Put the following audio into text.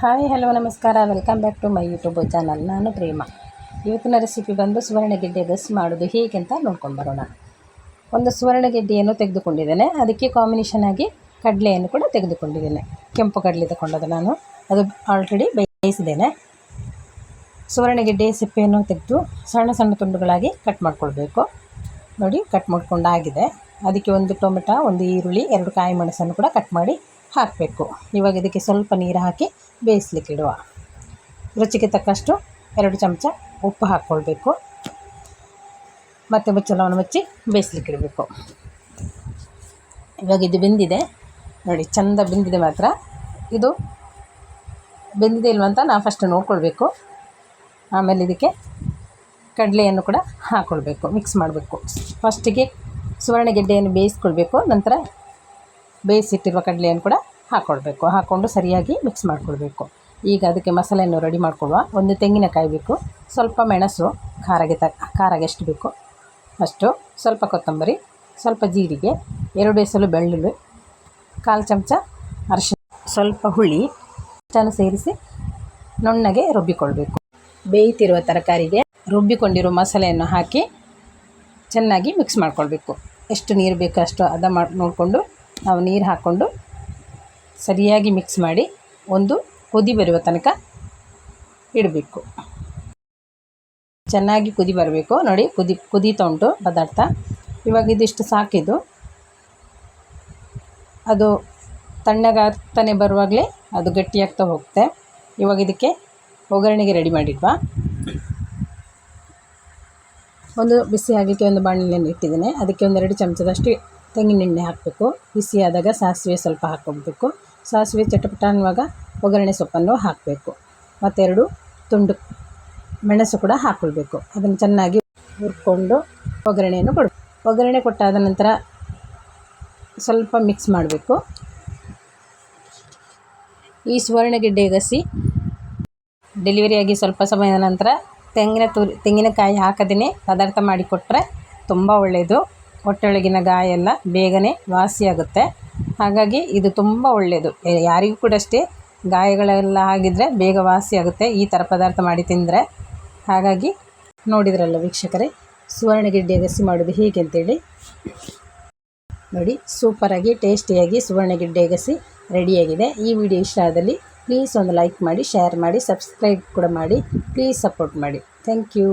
Hi, hello, ನಮಸ್ಕಾರ. Welcome back to my YouTube channel. ನಾನು ಪ್ರೇಮ. ಇವತ್ತಿನ ರೆಸಿಪಿ ಬಂದು ಸುವರ್ಣಗೆಡ್ಡೆ ಬಸ್ ಮಾಡೋದು ಹೇಗೆ ಅಂತ ನೋಡ್ಕೊಂಡು ಬರೋಣ. ಒಂದು ಸುವರ್ಣಗೆಡ್ಡೆಯನ್ನು ತೆಗೆದುಕೊಂಡಿದ್ದೇನೆ. ಅದಕ್ಕೆ ಕಾಂಬಿನೇಷನ್ ಆಗಿ ಕಡಲೆಯನ್ನು ಕೂಡ ತೆಗೆದುಕೊಂಡಿದ್ದೇನೆ. ಕೆಂಪು ಕಡಲೆ ತಗೊಂಡದ್ದು ನಾನು. ಅದು ಆಲ್ರೆಡಿ ಬೇಯಿಸಿದ್ದೇನೆ. ಸುವರ್ಣಗೆಡ್ಡೆ ಸಿಪ್ಪೆಯನ್ನು ತೆಗೆದು ಸಣ್ಣ ಸಣ್ಣ ತುಂಡುಗಳಾಗಿ ಕಟ್ ಮಾಡಿಕೊಳ್ಬೇಕು. ನೋಡಿ ಕಟ್ ಮಾಡ್ಕೊಂಡಾಗಿದೆ. ಅದಕ್ಕೆ ಒಂದು ಟೊಮೆಟೊ, ಒಂದು ಈರುಳ್ಳಿ, ಎರಡು ಕಾಯಿ ಮೆಣಸನ್ನು ಕೂಡ ಕಟ್ ಮಾಡಿ ಹಾಕಬೇಕು. ಇವಾಗ ಇದಕ್ಕೆ ಸ್ವಲ್ಪ ನೀರು ಹಾಕಿ ಬೇಯಿಸ್ಲಿಕ್ಕೆ ಇಡುವ. ರುಚಿಗೆ ತಕ್ಕಷ್ಟು ಎರಡು ಚಮಚ ಉಪ್ಪು ಹಾಕ್ಕೊಳ್ಬೇಕು. ಮತ್ತು ಮುಚ್ಚಳವನ್ನು ಮುಚ್ಚಿ ಬೇಯಿಸ್ಲಿಕ್ಕೆ ಇಡಬೇಕು. ಇವಾಗ ಇದು ಬೆಂದಿದೆ. ನೋಡಿ, ಚೆಂದ ಬೆಂದಿದೆ ಮಾತ್ರ. ಇದು ಬೆಂದಿದೆ ಇಲ್ವ ಅಂತ ನಾವು ಫಸ್ಟ್ ನೋಡ್ಕೊಳ್ಬೇಕು. ಆಮೇಲೆ ಇದಕ್ಕೆ ಕಡಲೆಯನ್ನು ಕೂಡ ಹಾಕ್ಕೊಳ್ಬೇಕು. ಮಿಕ್ಸ್ ಮಾಡಬೇಕು. ಫಸ್ಟಿಗೆ ಸುವರ್ಣಗೆಡ್ಡೆಯನ್ನು ಬೇಯಿಸ್ಕೊಳ್ಬೇಕು. ನಂತರ ಬೇಯಿಸಿಟ್ಟಿರುವ ಕಡಲೆಯನ್ನು ಕೂಡ ಹಾಕ್ಕೊಳ್ಬೇಕು ಹಾಕ್ಕೊಂಡು ಸರಿಯಾಗಿ ಮಿಕ್ಸ್ ಮಾಡಿಕೊಳ್ಬೇಕು. ಈಗ ಅದಕ್ಕೆ ಮಸಾಲೆಯನ್ನು ರೆಡಿ ಮಾಡ್ಕೊಳ್ಳುವ. ಒಂದು ತೆಂಗಿನಕಾಯಿ ಬೇಕು. ಸ್ವಲ್ಪ ಮೆಣಸು, ಖಾರಗೆ ತ, ಖಾರಗೆ ಎಷ್ಟು ಬೇಕು? ಅಷ್ಟು. ಸ್ವಲ್ಪ ಕೊತ್ತಂಬರಿ, ಸ್ವಲ್ಪ ಜೀರಿಗೆ, ಎರಡು ಎಸಲು ಬೆಳ್ಳುಳ್ಳಿ, ಕಾಲು ಚಮಚ ಅರಿಶಿನ ಸ್ವಲ್ಪ ಹುಳಿ ಇಷ್ಟನ್ನು ಸೇರಿಸಿ ನುಣ್ಣಗೆ ರುಬ್ಬಿಕೊಳ್ಬೇಕು. ಬೇಯ್ತಿರುವ ತರಕಾರಿಗೆ ರುಬ್ಬಿಕೊಂಡಿರೋ ಮಸಾಲೆಯನ್ನು ಹಾಕಿ ಚೆನ್ನಾಗಿ ಮಿಕ್ಸ್ ಮಾಡ್ಕೊಳ್ಬೇಕು. ಎಷ್ಟು ನೀರು ಬೇಕೋ ಅಷ್ಟು ಅದ ಮಾಡಿ, ನೋಡಿಕೊಂಡು ನಾವು ನೀರು ಹಾಕ್ಕೊಂಡು ಸರಿಯಾಗಿ ಮಿಕ್ಸ್ ಮಾಡಿ ಒಂದು ಕುದಿ ಬರುವ ತನಕ ಇಡಬೇಕು. ಚೆನ್ನಾಗಿ ಕುದಿ ಬರಬೇಕು. ನೋಡಿ ಕುದಿ ಕುದೀತಾ ಉಂಟು ಪದಾರ್ಥ. ಇವಾಗ ಇದಿಷ್ಟು ಸಾಕಿದ್ದು. ಅದು ತಣ್ಣಗಾಗ್ತಾನೆ ಬರುವಾಗಲೇ ಅದು ಗಟ್ಟಿಯಾಗ್ತಾ ಹೋಗುತ್ತೆ. ಇವಾಗ ಇದಕ್ಕೆ ಒಗ್ಗರಣೆಗೆ ರೆಡಿ ಮಾಡಿಡ್ವಾ ಒಂದು ಬಿಸಿ ಆಗಲಿಕ್ಕೆ ಒಂದು ಬಾಣಲೆಯನ್ನು ಇಟ್ಟಿದ್ದೇನೆ. ಅದಕ್ಕೆ ಒಂದೆರಡು ಚಮಚದಷ್ಟು ತೆಂಗಿನೆಣ್ಣೆ ಹಾಕಬೇಕು. ಬಿಸಿಯಾದಾಗ ಸಾಸಿವೆ ಸ್ವಲ್ಪ ಹಾಕ್ಕೊಬೇಕು ಸಾಸಿವೆ ಚಟಪಟ ಅನ್ನುವಾಗ ಒಗ್ಗರಣೆ ಸೊಪ್ಪನ್ನು ಹಾಕಬೇಕು. ಮತ್ತೆರಡು ತುಂಡು ಮೆಣಸು ಕೂಡ ಹಾಕ್ಕೊಳ್ಬೇಕು. ಅದನ್ನು ಚೆನ್ನಾಗಿ ಹುರ್ಕೊಂಡು ಒಗ್ಗರಣೆಯನ್ನು ಕೊಡು ಒಗ್ಗರಣೆ ಕೊಟ್ಟಾದ ನಂತರ ಸ್ವಲ್ಪ ಮಿಕ್ಸ್ ಮಾಡಬೇಕು. ಈ ಸುವರ್ಣಗೆಡ್ಡೆ ಗಸಿ ಡೆಲಿವರಿಯಾಗಿ ಸ್ವಲ್ಪ ಸಮಯದ ನಂತರ ತೆಂಗಿನ ತುರಿ ತೆಂಗಿನಕಾಯಿ ಹಾಕದೇ ಪದಾರ್ಥ ಮಾಡಿಕೊಟ್ರೆ ತುಂಬ ಒಳ್ಳೆಯದು ಹೊಟ್ಟೆಯೊಳಗಿನ ಗಾಯ ಎಲ್ಲ ಬೇಗನೆ ವಾಸಿಯಾಗುತ್ತೆ. ಹಾಗಾಗಿ ಇದು ತುಂಬ ಒಳ್ಳೆಯದು ಯಾರಿಗೂ ಕೂಡ ಅಷ್ಟೇ ಗಾಯಗಳೆಲ್ಲ ಆಗಿದ್ದರೆ ಬೇಗ ವಾಸಿಯಾಗುತ್ತೆ. ಈ ಥರ ಪದಾರ್ಥ ಮಾಡಿ ತಿಂದರೆ. ಹಾಗಾಗಿ ನೋಡಿದ್ರಲ್ಲ ವೀಕ್ಷಕರೇ ಸುವರ್ಣಗೆಡ್ಡೆ ಅಗಸಿ ಮಾಡೋದು ಹೇಗೆ ಅಂತೇಳಿ. ನೋಡಿ ಸೂಪರಾಗಿ ಟೇಸ್ಟಿಯಾಗಿ ಸುವರ್ಣಗೆಡ್ಡೆ ಅಗಸಿ ರೆಡಿಯಾಗಿದೆ. ಈ ವಿಡಿಯೋ ಇಷ್ಟ ಆದಲ್ಲಿ ಪ್ಲೀಸ್ ಒಂದು ಲೈಕ್ ಮಾಡಿ ಶೇರ್ ಮಾಡಿ ಸಬ್ಸ್ಕ್ರೈಬ್ ಕೂಡ ಮಾಡಿ ಪ್ಲೀಸ್ ಸಪೋರ್ಟ್ ಮಾಡಿ. Thank you